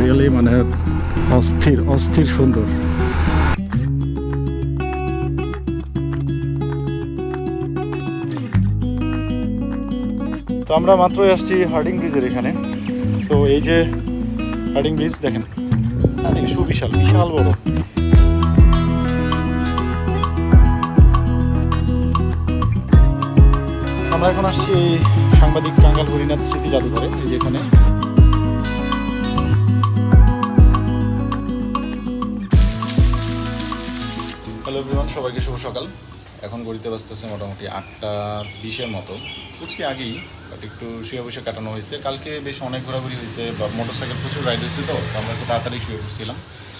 Really মানে অস্থির অস্থির সুন্দর। তো আমরা মাত্রই আসছি হার্ডিং ব্রিজের এখানে। তো এই যে হার্ডিং ব্রিজ দেখেন আরে সুবিশাল, বিশাল বড়। আমরা এখন আসছি এই সাংবাদিক কাঙ্গাল হরিনাথ স্মৃতি জাদুঘরে, এই যে হ্যালো এভরিওয়ান সবাইকে শুভ সকাল। এখন গড়িতে বাজতেছে মোটামুটি আটটা বিশের মতো। উঠছি আগেই বাট একটু শুয়ে বসে কাটানো হয়েছে। কালকে বেশ অনেক ঘোরাঘুরি হয়েছে, বা মোটর সাইকেল প্রচুর রাইড হয়েছে তো আমরা একটু তাড়াতাড়ি শুয়ে বসছিলাম।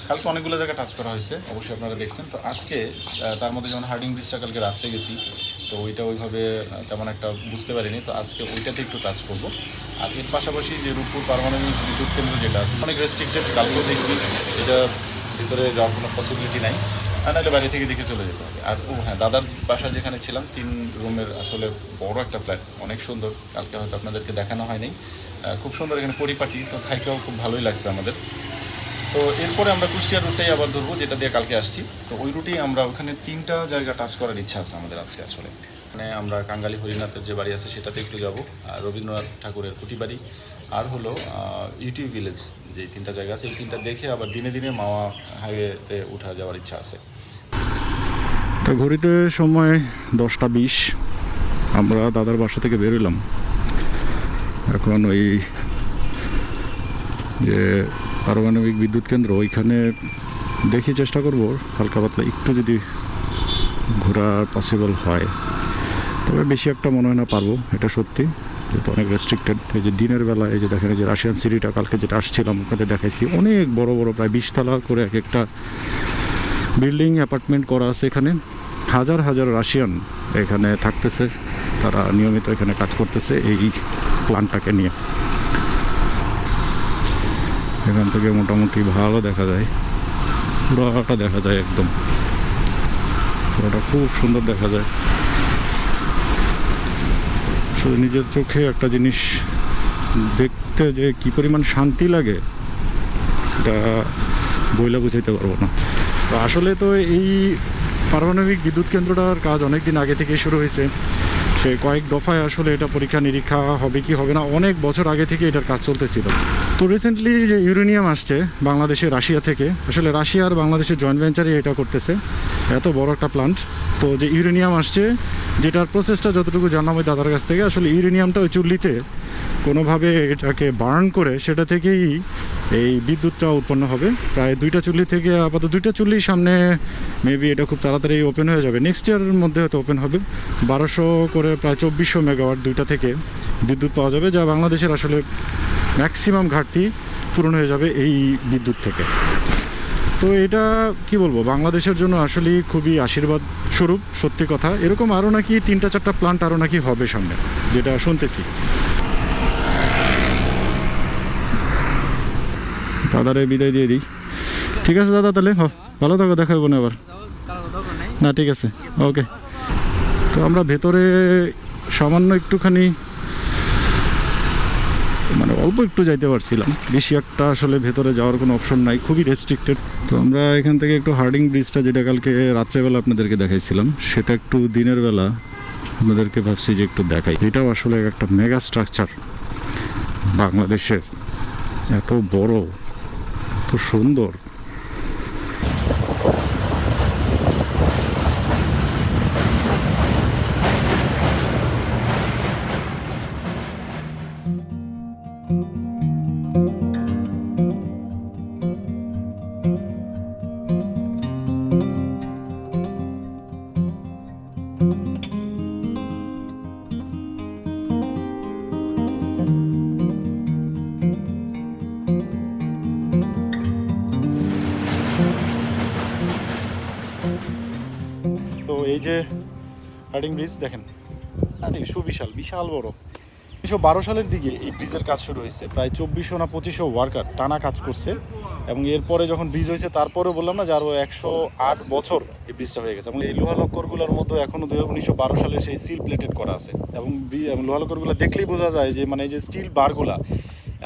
কালকে অনেকগুলো জায়গায় টাচ করা হয়েছে, অবশ্যই আপনারা দেখছেন। তো আজকে তার মধ্যে যেমন হার্ডিং ব্রিজটা কালকে রাত্রে গেছি, তো ওইটা ওইভাবে তেমন একটা বুঝতে পারিনি। তো আজকে ওইটাতে একটু টাচ করব। আর এর পাশাপাশি যে রূপপুর পারমাণবিক বিদ্যুৎ কেন্দ্র যেটা আছে, অনেক রেস্ট্রিক্টেড কালকেও দেখছি। এটা ভিতরে যাওয়ার কোনো পসিবিলিটি নাই। আর নাহলে বাইরে থেকে দেখে চলে যেতে হবে। আর, ও হ্যাঁ দাদার বাসা যেখানে ছিলাম, তিন রুমের আসলে বড় একটা ফ্ল্যাট অনেক সুন্দর। কালকে হয়তো আপনাদেরকে দেখানো হয়নি। খুব সুন্দর এখানে পরিপাটি, তো থাইকেও খুব ভালোই লাগছে আমাদের। তো এরপরে আমরা কুষ্টিয়া রুটটাই আবার ধরবো, যেটা দিয়ে কালকে আসছি। তো ওই রুটেই আমরা ওখানে তিনটা জায়গা টাচ করার ইচ্ছা আছে আমাদের আজকে আসলে। মানে আমরা কাঙ্গালি হরিনাথের যে বাড়ি আছে, সেটাতে একটু যাব। আর রবীন্দ্রনাথ ঠাকুরের কুটি বাড়ি আর হলো ইউটিউব ভিলেজ যে তিনটা জায়গা আছে, এই তিনটা দেখে আবার দিনে দিনে মাওয়া হাইওয়েতে উঠা যাওয়ার ইচ্ছা আছে। তো ঘড়িতে সময় দশটা বিশ, আমরা দাদার বাসা থেকে বেরোলাম এখন ওই যে পারমাণবিক বিদ্যুৎ কেন্দ্র, ওইখানে দেখি চেষ্টা করব, হালকা পাতলা একটু যদি ঘোরা পসিবল হয়। তবে বেশি একটা মনে হয় না পারব, এটা সত্যি। যেহেতু অনেক রেস্ট্রিক্টেড এই যে দিনের বেলা, এই যে দেখেন, এই যে রাশিয়ান সিটিটা কালকে যেটা আসছিলাম ওখানে দেখাইছি, অনেক বড় বড়, প্রায় বিশতলা করে এক একটা বিল্ডিং অ্যাপার্টমেন্ট করা আছে এখানে। হাজার হাজার রাশিয়ান এখানে থাকতেছে, তারা নিয়মিত এখানে কাজ করতেছে এই প্ল্যানটাকে নিয়ে। এখান থেকে মোটামুটি ভালো দেখা যায়, পুরোটা দেখা যায় একদম। পুরোটা খুব সুন্দর দেখা যায়। শুধু নিজের চোখে একটা জিনিস দেখতে যে কি পরিমাণ শান্তি লাগে, এটা বইলা বুঝাইতে পারব না। তো আসলে তো এই পারমাণবিক বিদ্যুৎ কেন্দ্রটার কাজ অনেক দিন আগে থেকেই শুরু হয়েছে। সে কয়েক দফায় আসলে এটা পরীক্ষা, নিরীক্ষা হবে কি হবে না, অনেক বছর আগে থেকে এটার কাজ চলতেছিল। তো রিসেন্টলি যে ইউরেনিয়াম আসছে বাংলাদেশে, রাশিয়া থেকে, আসলে রাশিয়া আর বাংলাদেশের জয়েন্ট ভেঞ্চারে এটা করতেছে। এত বড় একটা প্লান্ট তো যে ইউরেনিয়াম আসছে, যেটার প্রসেসটা যতটুকু জানলাম ওই দাদার কাছ থেকে, আসলে ইউরেনিয়ামটা ওই চুল্লিতে কোনোভাবে এটাকে বার্ন করে সেটা থেকেই এই বিদ্যুৎটা উৎপন্ন হবে। প্রায় দুইটা চুল্লি থেকে আপাতত দুইটা চুল্লির সামনে মেবি এটা খুব তাড়াতাড়ি ওপেন হয়ে যাবে। নেক্সট ইয়ারের মধ্যে হয়তো ওপেন হবে। বারোশো করে প্রায় চব্বিশশো মেগাওয়াট দুইটা থেকে বিদ্যুৎ পাওয়া যাবে, যা বাংলাদেশের আসলে ম্যাক্সিমাম ঘাটতি পূরণ হয়ে যাবে এই বিদ্যুৎ থেকে। তো এটা কি বলব, বাংলাদেশের জন্য আসলে খুবই আশীর্বাদ স্বরূপ, সত্যি কথা। এরকম আরও নাকি তিনটা চারটা প্লান্ট আরও নাকি হবে সামনে, যেটা শুনতেছি। দাদারে বিদায় দিয়ে দিই। ঠিক আছে দাদা তাহলে, হ, ভালো থাকো, দেখা হবে না আবার। না, ঠিক আছে, ওকে। তো আমরা ভেতরে সামান্য একটুখানি মানে অল্প একটু যাইতে পারছিলাম। বেশি একটা আসলে ভেতরে যাওয়ার কোনো অপশন নাই, খুবই রেস্ট্রিক্টেড তো আমরা এখান থেকে একটু হার্ডিং ব্রিজটা যেটা কালকে রাত্রেবেলা আপনাদেরকে দেখাইছিলাম, সেটা একটু দিনের বেলা আপনাদেরকে ভাবছি যে একটু দেখাই। এটাও আসলে একটা মেগা স্ট্রাকচার বাংলাদেশের। এত বড়, এত সুন্দর। এই যে হার্ডিং ব্রিজ, দেখেন। আরে, সুবিশাল, বিশাল বড়। উনিশশো বারো সালের দিকে এই ব্রিজের কাজ শুরু হয়েছে। প্রায় চব্বিশশো না পঁচিশশো ওয়ার্কার টানা কাজ করছে এবং এরপরে যখন ব্রিজ হয়েছে তারপরে বললাম না যে আরও একশো আট বছর এই ব্রিজটা হয়ে গেছে। এবং এই লোহা লক্করগুলোর মধ্যে এখনও দু উনিশশো বারো সালে সেই সিল প্লেটেড করা আছে। এবং লোহা লক্করগুলো দেখলেই বোঝা যায় যে মানে এই যে স্টিল বারগুলা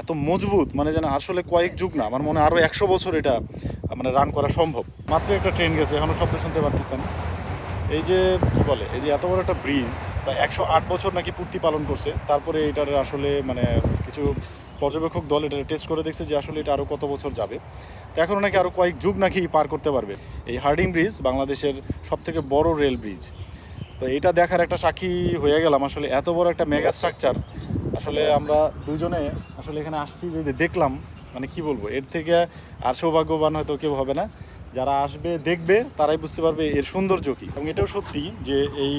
এত মজবুত মানে যেন আসলে কয়েক যুগ না, আমার মনে আরও একশো বছর এটা মানে রান করা সম্ভব। মাত্র একটা ট্রেন গেছে এখনও শব্দ শুনতে পারতেছেন। এই যে কি বলে, এই যে এত বড় একটা ব্রিজ প্রায় একশো আট বছর নাকি পূর্তি পালন করছে, তারপরে এটার আসলে মানে কিছু পর্যবেক্ষক দল এটা টেস্ট করে দেখছে যে আসলে এটা আরও কত বছর যাবে। তো এখনও নাকি আরও কয়েক যুগ নাকি পার করতে পারবে। এই হার্ডিং ব্রিজ বাংলাদেশের সব থেকে বড় রেল ব্রিজ তো এটা দেখার একটা সাক্ষী হয়ে গেলাম আসলে এত বড় একটা মেগা স্ট্রাকচার আসলে আমরা দুজনে আসলে এখানে আসছি যে দেখলাম মানে কি বলব, এর থেকে আর সৌভাগ্যবান হয়তো কেউ হবে না। যারা আসবে, দেখবে, তারাই বুঝতে পারবে এর সৌন্দর্য কী। এবং এটাও সত্যি যে এই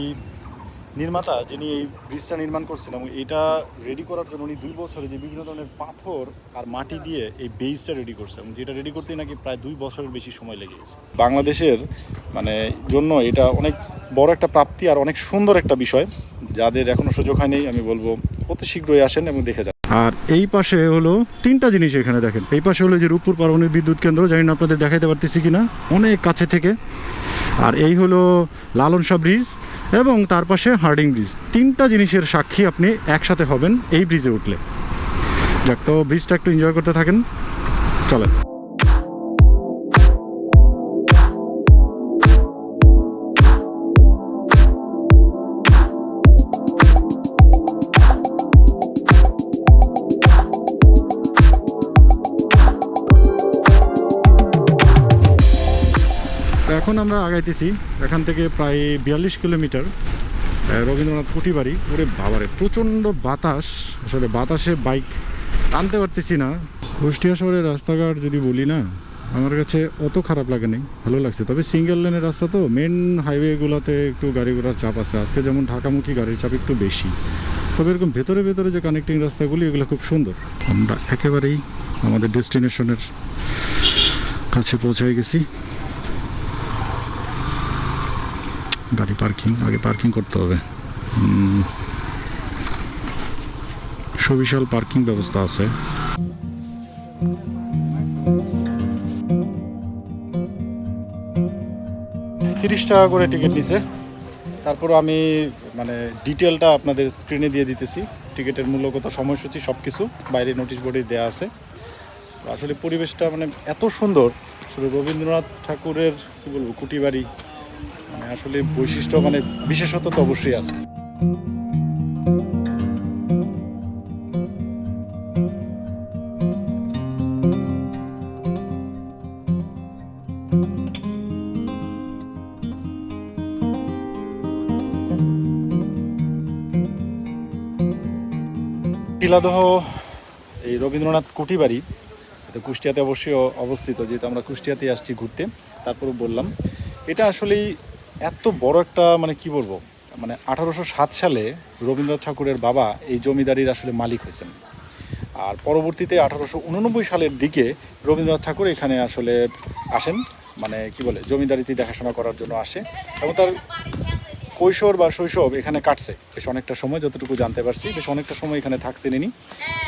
নির্মাতা যিনি এই ব্রিজটা নির্মাণ করছেন এবং এটা রেডি করার জন্য উনি দুই বছরে যে বিভিন্ন ধরনের পাথর আর মাটি দিয়ে এই বেসটা রেডি করছে এবং যেটা রেডি করতে নাকি প্রায় দুই বছরের বেশি সময় লেগে গেছে। বাংলাদেশের মানে জন্য এটা অনেক বড় একটা প্রাপ্তি আর অনেক সুন্দর একটা বিষয়। যাদের এখনও সুযোগ হয়নি, আমি বলব, অতি শীঘ্রই আসেন এবং দেখে যান। আর এই পাশে হলো তিনটা জিনিস এখানে দেখেন। এই পাশে হলো যে রূপপুর পারমাণবিক বিদ্যুৎ কেন্দ্র, জানি না আপনাদের দেখাইতে পারতেছি কি না অনেক কাছে থেকে। আর এই হলো লালন শাহ ব্রিজ এবং তার পাশে হার্ডিং ব্রিজ। তিনটা জিনিসের সাক্ষী আপনি একসাথে হবেন এই ব্রিজে উঠলে। যাক, তো ব্রিজটা একটু এনজয় করতে থাকেন। চলেন। আমরা আগাইতেছি। এখান থেকে প্রায় বিয়াল্লিশ কিলোমিটার রবীন্দ্রনাথ কুটিবাড়ি ওরে বাবারে, প্রচণ্ড বাতাস। আসলে বাতাসে বাইক টানতে পারতেছি না। কুষ্টিয়া শহরের রাস্তাঘাট যদি বলি না, আমার কাছে অত খারাপ লাগে নাই, ভালো লাগছে। তবে সিঙ্গেল লেনের রাস্তা তো মেন হাইওয়েগুলোতে একটু গাড়ি ঘোড়ার চাপ আছে। আজকে যেমন ঢাকামুখী গাড়ির চাপ একটু বেশি। তবে এরকম ভেতরে ভেতরে যে কানেক্টিং রাস্তাগুলি, এগুলো খুব সুন্দর। আমরা একেবারেই আমাদের ডেস্টিনেশনের কাছে পৌঁছায় গেছি। গাড়ি পার্কিং, আগে পার্কিং করতে হবে। সুবিশাল পার্কিং ব্যবস্থা আছে। তিরিশ টাকা করে টিকিট নিছে। তারপর আমি মানে ডিটেলটা আপনাদের স্ক্রিনে দিয়ে দিতেছি। টিকিটের মূল্য কত, সময়সূচি সব কিছু বাইরে নোটিশ বোর্ডে দেওয়া আছে। আসলে পরিবেশটা মানে এত সুন্দর। রবীন্দ্রনাথ ঠাকুরের, কী বলব কুটি বাড়ি মানে আসলে বৈশিষ্ট্য মানে বিশেষত্ব তো অবশ্যই আছে। টিলাদহ এই রবীন্দ্রনাথ কুটিবাড়ি, এটা কুষ্টিয়াতে অবশ্যই অবস্থিত, যেহেতু আমরা কুষ্টিয়াতে আসছি ঘুরতে তারপরে বললাম। এটা আসলেই এত বড় একটা মানে কি বলব মানে আঠারোশো সাত সালে রবীন্দ্রনাথ ঠাকুরের বাবা এই জমিদারির আসলে মালিক হয়েছেন। আর পরবর্তীতে আঠারোশো উননব্বই সালের দিকে রবীন্দ্রনাথ ঠাকুর এখানে আসলে আসেন মানে কি বলে, জমিদারিতে দেখাশোনা করার জন্য আসে এবং তার কৈশোর বা শৈশব এখানে কাটছে। বেশ অনেকটা সময়, যতটুকু জানতে পারছি, বেশ অনেকটা সময় এখানে থাকছেন ইনি।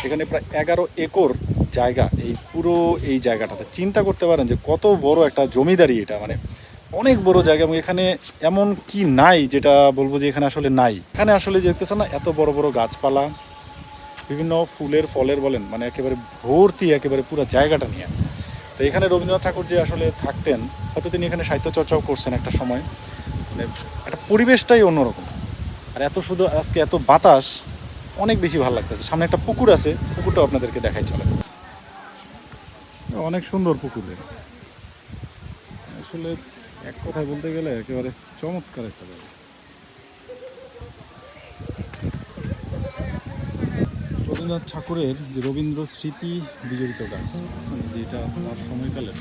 এখানে প্রায় এগারো একর জায়গা, এই পুরো এই জায়গাটাতে। চিন্তা করতে পারেন যে কত বড় একটা জমিদারি এটা মানে অনেক বড় জায়গা এবং এখানে এমন কি নাই যেটা বলব যে এখানে আসলে নাই। এখানে আসলে দেখতেছেন না, এত বড় বড় গাছপালা, বিভিন্ন ফুলের, ফলের বলেন মানে একেবারে ভর্তি, একেবারে পুরো জায়গাটা নিয়ে। তো এখানে রবীন্দ্রনাথ ঠাকুর যে আসলে থাকতেন, হয়তো তিনি এখানে সাহিত্য চর্চাও করছেন একটা সময়। মানে একটা পরিবেশটাই অন্যরকম। আর এত শুধু আজকে এত বাতাস, অনেক বেশি ভালো লাগতেছে। সামনে একটা পুকুর আছে, পুকুরটাও আপনাদেরকে দেখাই চলে। অনেক সুন্দর পুকুর। আসলে এক কথায় বলতে গেলে একেবারে চমৎকার একটা জায়গা রবীন্দ্রনাথ ঠাকুরের যে রবীন্দ্র স্মৃতি বিজড়িত গাছ, যেটা তার সময়কালের।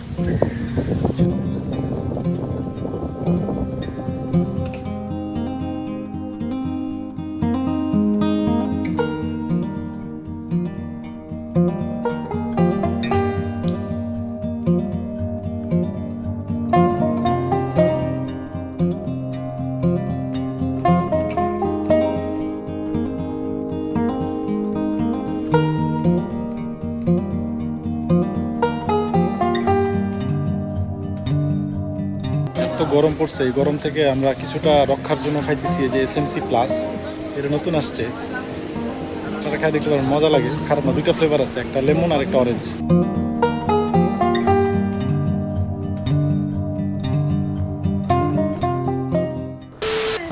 পড়ছে, এই গরম থেকে আমরা কিছুটা রক্ষার জন্য খাইতেছি যে এসএমসি প্লাস এটা নতুন আসছে। সেটা খাই দেখতে পারেন, মজা লাগে, খারাপ না, দুইটা ফ্লেভার আছে, একটা লেমন আর একটা অরেঞ্জ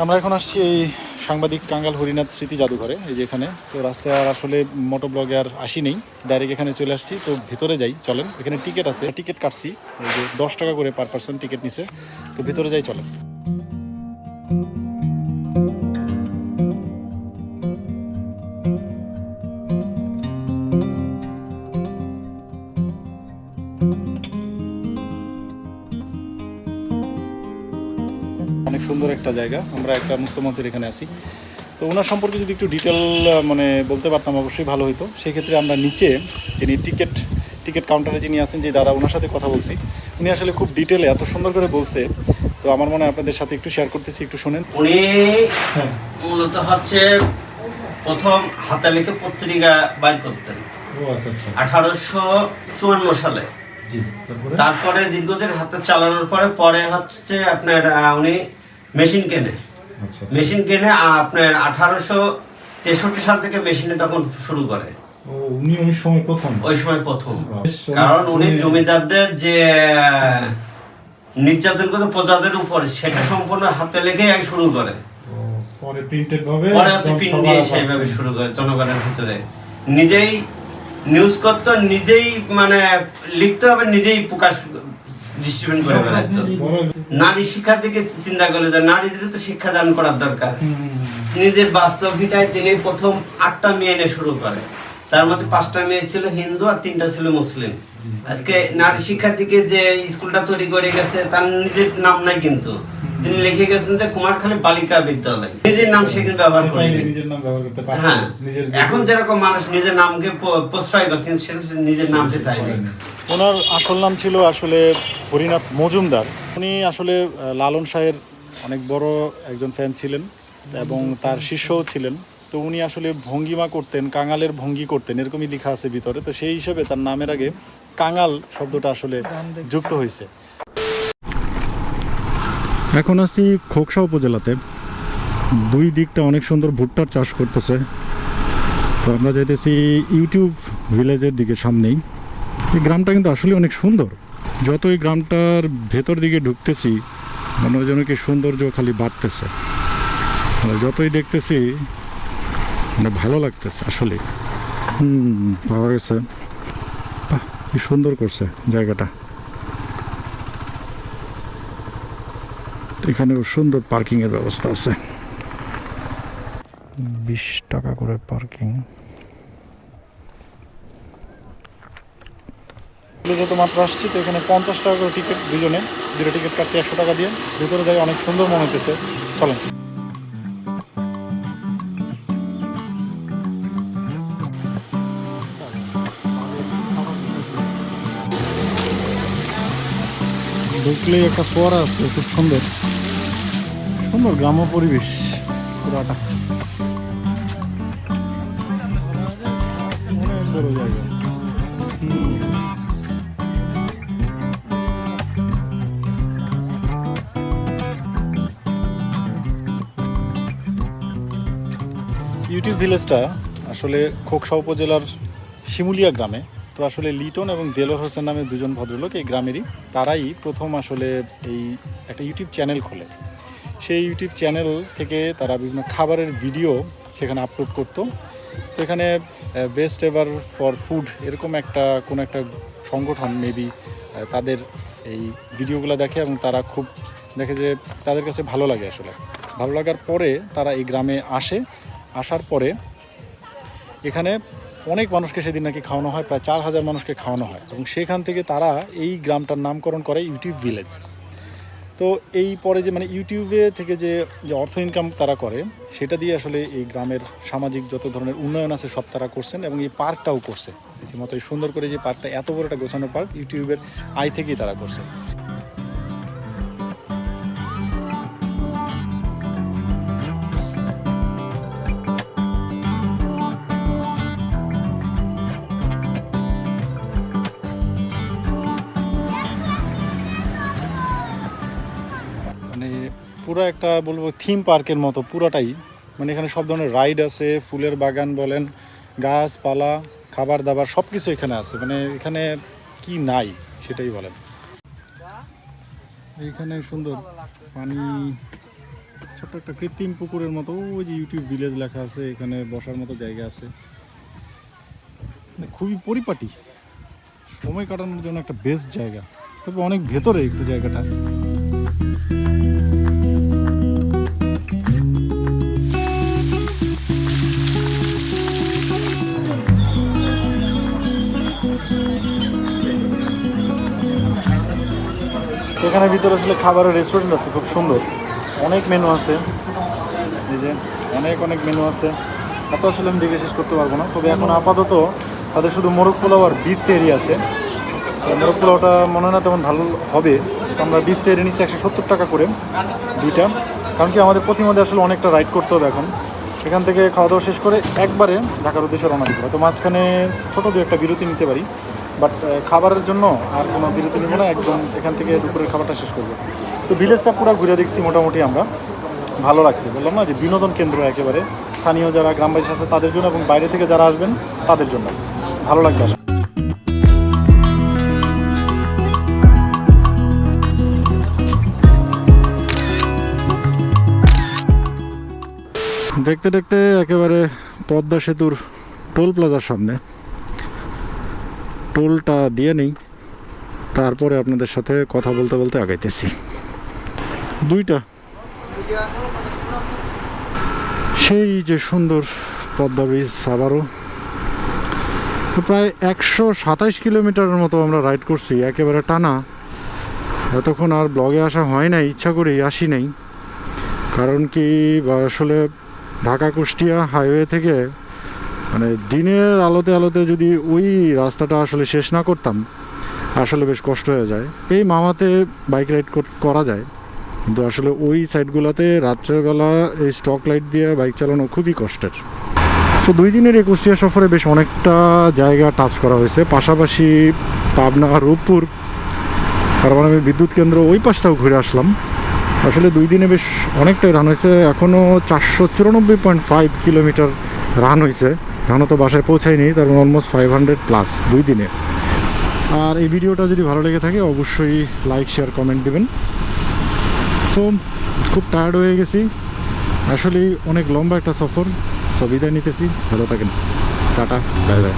আমরা এখন আসছি এই সাংবাদিক কাঙ্গাল হরিনাথ স্মৃতি জাদুঘরে, এই যে এখানে। তো রাস্তায় আর আসলে মোটো ব্লগে আর আসি নেই। ডাইরেক্ট এখানে চলে আসছি। তো ভিতরে যাই, চলেন। এখানে টিকিট আছে। টিকিট কাটছি। এই যে দশ টাকা করে পার পার্সন টিকিট নিছে। তো ভিতরে যাই, চলেন। আমরা একটা মুক্ত মঞ্চের এখানে আছি। তো ওনার সম্পর্কে যদি একটু ডিটেল মানে বলতে পারতাম অবশ্যই ভালো হতো সেক্ষেত্রে আমরা নিচে যিনি টিকিট টিকিট কাউন্টারে যিনি আছেন যে দাদা ওনার সাথে কথা বলছি উনি আসলে খুব ডিটেলে এত সুন্দর করে বলছে। তো আমার মনে হয় আপনাদের সাথে একটু শেয়ার করতেছি একটু শুনেন। উনি মূলত হচ্ছে প্রথম হাতে লিখে পত্রিকা বাইর করতেন। ও আচ্ছা আচ্ছা। আঠারোশো চুয়ান্ন সালে। তারপরে? তারপরে দীর্ঘদিন হাতে চালানোর পরে পরে হচ্ছে আপনার উনি মেশিন কেনে। মেশিন কেনে আপনার আঠারোশো তেষট্টি সাল থেকে মেশিনে তখন শুরু করে। উনি ওই সময় প্রথম? ওই সময় প্রথম। কারণ উনি জমিদারদের যে নির্যাতন করতে প্রজাদের উপর সেটা সম্পূর্ণ হাতে লেখে শুরু করে। পরে প্রিন্টেড ভাবে পরে হচ্ছে পিন দিয়ে সেইভাবে শুরু করে জনগণের ভিতরে। নিজেই নিউজ করতো নিজেই মানে লিখতে হবে নিজেই প্রকাশ ডিস্ট্রিবিউট করে বেড়াতো নারী শিক্ষার দিকে চিন্তা করলে যে নারীদের তো শিক্ষা দান করার দরকার। নিজের বাস্তব ভিটায় তিনি প্রথম আটটা মেয়ে এনে শুরু করে। তার মধ্যে পাঁচটা মেয়ে ছিল হিন্দু আর তিনটা ছিল মুসলিম। আজকে নারী শিক্ষার দিকে যে স্কুলটা তৈরি করে গেছে তার নিজের নাম নাই কিন্তু। তিনি লিখে গেছেন যে কুমারখালী বালিকা বিদ্যালয়। নিজের নাম সে কিন্তু ব্যবহার করে হ্যাঁ। এখন যেরকম মানুষ নিজের নামকে প্রশ্রয় করছে সেরকম নিজের নামকে চাইবে ওনার আসল নাম ছিল আসলে হরিনাথ মজুমদার। উনি আসলে লালন শাহের অনেক বড় একজন ফ্যান ছিলেন এবং তার শিষ্যও ছিলেন। তো উনি আসলে ভঙ্গিমা করতেন, কাঙালের ভঙ্গি করতেন, এরকমই লেখা আছে ভিতরে। তো সেই হিসেবে তার নামের আগে কাঙাল শব্দটা আসলে যুক্ত হয়েছে। এখন আছি খোকসা উপজেলাতে। দুই দিকটা অনেক সুন্দর ভুট্টার চাষ করতেছে। তো আমরা যেতেছি ইউটিউব ভিলেজের দিকে সামনেই। এই গ্রামটা কিন্তু আসলে অনেক সুন্দর। যত এই গ্রামটার ভেতর দিকে ঢুকতেছি, মনে হয় যেন কি সৌন্দর্য খালি বাড়তেছে। মানে যতই দেখতেছি মানে ভালো লাগতেছে আসলে। হুম, পাওয়া গেছে। কি সুন্দর করছে জায়গাটা। এখানেও সুন্দর পার্কিংয়ের ব্যবস্থা আছে। বিশ টাকা করে পার্কিং। যত মাত্র আসছি, তো এখানে পঞ্চাশ টাকা করে টিকিট দুজনে। দুটো টিকিট কাটছে একশো টাকা দিয়ে। ভিতরে যাই, অনেক সুন্দর মনে হতেছে চলেন। ঢুকলেই একটা ফোয়ারা আছে, খুব সুন্দর। সুন্দর গ্রাম্য পরিবেশ, পুরাটা। ইউটিউব ভিলেজটা আসলে খোকসা উপজেলার শিমুলিয়া গ্রামে। তো আসলে লিটন এবং দেলোর হোসেন নামে দুজন ভদ্রলোক এই গ্রামেরই। তারাই প্রথম আসলে এই একটা ইউটিউব চ্যানেল খোলে। সেই ইউটিউব চ্যানেল থেকে তারা বিভিন্ন খাবারের ভিডিও সেখানে আপলোড করতো। তো এখানে বেস্ট এভার ফর ফুড এরকম একটা, কোনো একটা সংগঠন মেবি তাদের এই ভিডিওগুলো দেখে এবং তারা খুব দেখে যে তাদের কাছে ভালো লাগে আসলে। ভালো লাগার পরে তারা এই গ্রামে আসে। আসার পরে এখানে অনেক মানুষকে সেদিন নাকি খাওয়ানো হয়, প্রায় চার হাজার মানুষকে খাওয়ানো হয় এবং সেখান থেকে তারা এই গ্রামটার নামকরণ করে ইউটিউব ভিলেজ। তো এই পরে যে মানে ইউটিউবে থেকে যে যে অর্থ ইনকাম তারা করে, সেটা দিয়ে আসলে এই গ্রামের সামাজিক যত ধরনের উন্নয়ন আছে সব তারা করছেন এবং এই পার্কটাও করছে। রীতিমতো সুন্দর করে যে পার্কটা এত বড় একটা গোছানো পার্ক, ইউটিউবের আয় থেকেই তারা করছে। পুরো একটা বলব থিম পার্কের মতো, পুরোটাই। মানে এখানে সব ধরনের রাইড আছে, ফুলের বাগান বলেন, গাছপালা খাবার দাবার সব কিছু এখানে আছে। মানে এখানে কি নাই, সেটাই বলেন। এইখানে সুন্দর পানি, ছোট্ট একটা কৃত্রিম পুকুরের মতো, ওই যে ইউটিউব ভিলেজ লেখা আছে, এখানে বসার মতো জায়গা আছে। মানে খুবই পরিপাটি। সময় কাটানোর জন্য একটা বেস্ট জায়গা। তবে অনেক ভেতরে একটু জায়গাটা। এখানে ভিতরে আসলে খাবারের রেস্টুরেন্ট আছে, খুব সুন্দর। অনেক মেনু আছে। এই যে, অনেক অনেক মেনু আছে। এত আসলে আমি দেখে শেষ করতে পারব না। তবে এখন আপাতত তাদের শুধু মোরগ পোলাও আর বিফ তেরি আছে। মোরগ পোলাওটা মনে হয় না তেমন ভালো হবে। আমরা বিফ তেরি নিচ্ছি একশো সত্তর টাকা করে দুইটা। কারণ কি আমাদের প্রতিমধ্যে আসলে অনেকটা রাইড করতে হবে এখন। এখান থেকে খাওয়া দাওয়া শেষ করে একবারে ঢাকার উদ্দেশ্যে রওনা দিব। তো মাঝখানে ছোটো দু একটা বিরতি নিতে পারি। বাট খাবারের জন্য আর কোনো বিরতি নিব না, একদম এখান থেকে দুপুরের খাবারটা শেষ করব। তো ভিলেজটা পুরো ঘুরে দেখছি মোটামুটি আমরা। ভালো লাগছে, বললাম না যে বিনোদন কেন্দ্র একেবারে। স্থানীয় যারা গ্রামবাসী আছে তাদের জন্য এবং বাইরে থেকে যারা আসবেন তাদের জন্য। ভালো লাগবে দেখতে দেখতে একেবারে পদ্মা সেতুর টোল প্লাজার সামনে। টোলটা দিয়ে নেই। তারপরে আপনাদের সাথে কথা বলতে বলতে আগাইতেছি। দুইটা। সেই যে সুন্দর পদ্মা ব্রিজ আবারও প্রায় একশো সাতাইশ কিলোমিটারের মতো আমরা রাইড করছি, একেবারে টানা। এতক্ষণ আর ব্লগে আসা হয় নাই, ইচ্ছা করেই আসি নাই। কারণ কি আসলে ঢাকা কুষ্টিয়া হাইওয়ে থেকে মানে দিনের আলোতে আলোতে যদি ওই রাস্তাটা আসলে শেষ না করতাম, আসলে বেশ কষ্ট হয়ে যায়। এই মামাতে বাইক রাইড করা যায়। কিন্তু আসলে ওই সাইডগুলোতে রাত্রেবেলা এই স্টক লাইট দিয়ে বাইক চালানো খুবই কষ্টের। তো দুই দিনের এই কুষ্টিয়া সফরে বেশ অনেকটা জায়গা টাচ করা হয়েছে। পাশাপাশি পাবনা, রূপপুর আমি বিদ্যুৎ কেন্দ্র ওই পাশটাও ঘুরে আসলাম। আসলে দুই দিনে বেশ অনেকটাই রান হয়েছে। এখনও চারশো চুরানব্বই পয়েন্ট ফাইভ কিলোমিটার রান হয়েছে। এখনও তো বাসায় পৌঁছায়নি, তার অলমোস্ট ফাইভ হান্ড্রেড প্লাস দুই দিনে। আর এই ভিডিওটা যদি ভালো লেগে থাকে, অবশ্যই লাইক শেয়ার কমেন্ট দেবেন। সো খুব টায়ার্ড হয়ে গেছি। আসলে অনেক লম্বা একটা সফর বিদায় নিতেছি। ভালো থাকেন। Tata bye bye